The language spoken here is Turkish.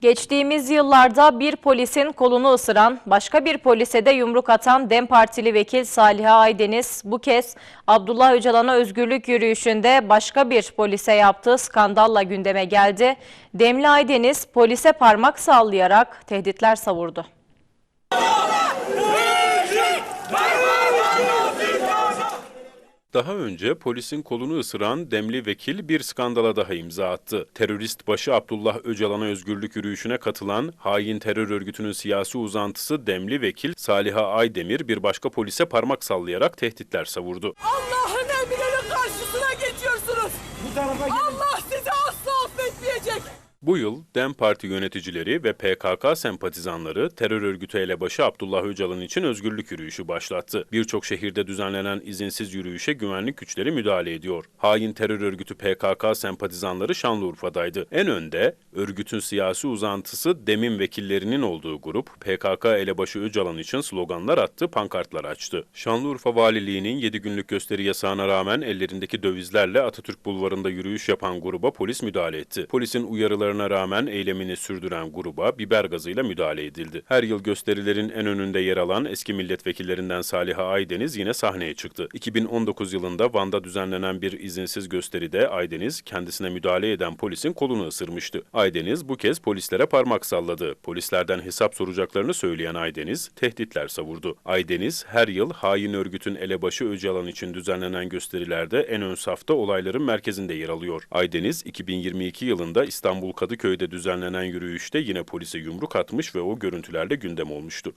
Geçtiğimiz yıllarda bir polisin kolunu ısıran, başka bir polise de yumruk atan DEM Partili vekil Saliha Aydeniz bu kez Abdullah Öcalan'a özgürlük yürüyüşünde başka bir polise yaptığı skandalla gündeme geldi. Demli Aydeniz polise parmak sallayarak tehditler savurdu. Daha önce polisin kolunu ısıran demli vekil bir skandala daha imza attı. Terörist başı Abdullah Öcalan'a özgürlük yürüyüşüne katılan hain terör örgütünün siyasi uzantısı demli vekil Saliha Aydemir bir başka polise parmak sallayarak tehditler savurdu. Allah'ın emrinin karşısına geçiyorsunuz. Allah sizi asla affetmeyecek. Bu yıl DEM Parti yöneticileri ve PKK sempatizanları terör örgütü elebaşı Abdullah Öcalan için özgürlük yürüyüşü başlattı. Birçok şehirde düzenlenen izinsiz yürüyüşe güvenlik güçleri müdahale ediyor. Hain terör örgütü PKK sempatizanları Şanlıurfa'daydı. En önde örgütün siyasi uzantısı DEM'in vekillerinin olduğu grup PKK elebaşı Öcalan için sloganlar attı, pankartlar açtı. Şanlıurfa Valiliği'nin 7 günlük gösteri yasağına rağmen ellerindeki dövizlerle Atatürk Bulvarı'nda yürüyüş yapan gruba polis müdahale etti. Polisin uyarılarına rağmen eylemini sürdüren gruba biber gazıyla müdahale edildi. Her yıl gösterilerin en önünde yer alan eski milletvekillerinden Saliha Aydeniz yine sahneye çıktı. 2019 yılında Van'da düzenlenen bir izinsiz gösteride Aydeniz kendisine müdahale eden polisin kolunu ısırmıştı. Aydeniz bu kez polislere parmak salladı. Polislerden hesap soracaklarını söyleyen Aydeniz tehditler savurdu. Aydeniz her yıl hain örgütün elebaşı Öcalan için düzenlenen gösterilerde en ön safta olayların merkezinde yer alıyor. Aydeniz 2022 yılında İstanbul Kadıköy'de düzenlenen yürüyüşte yine polise yumruk atmış ve o görüntülerde gündem olmuştu.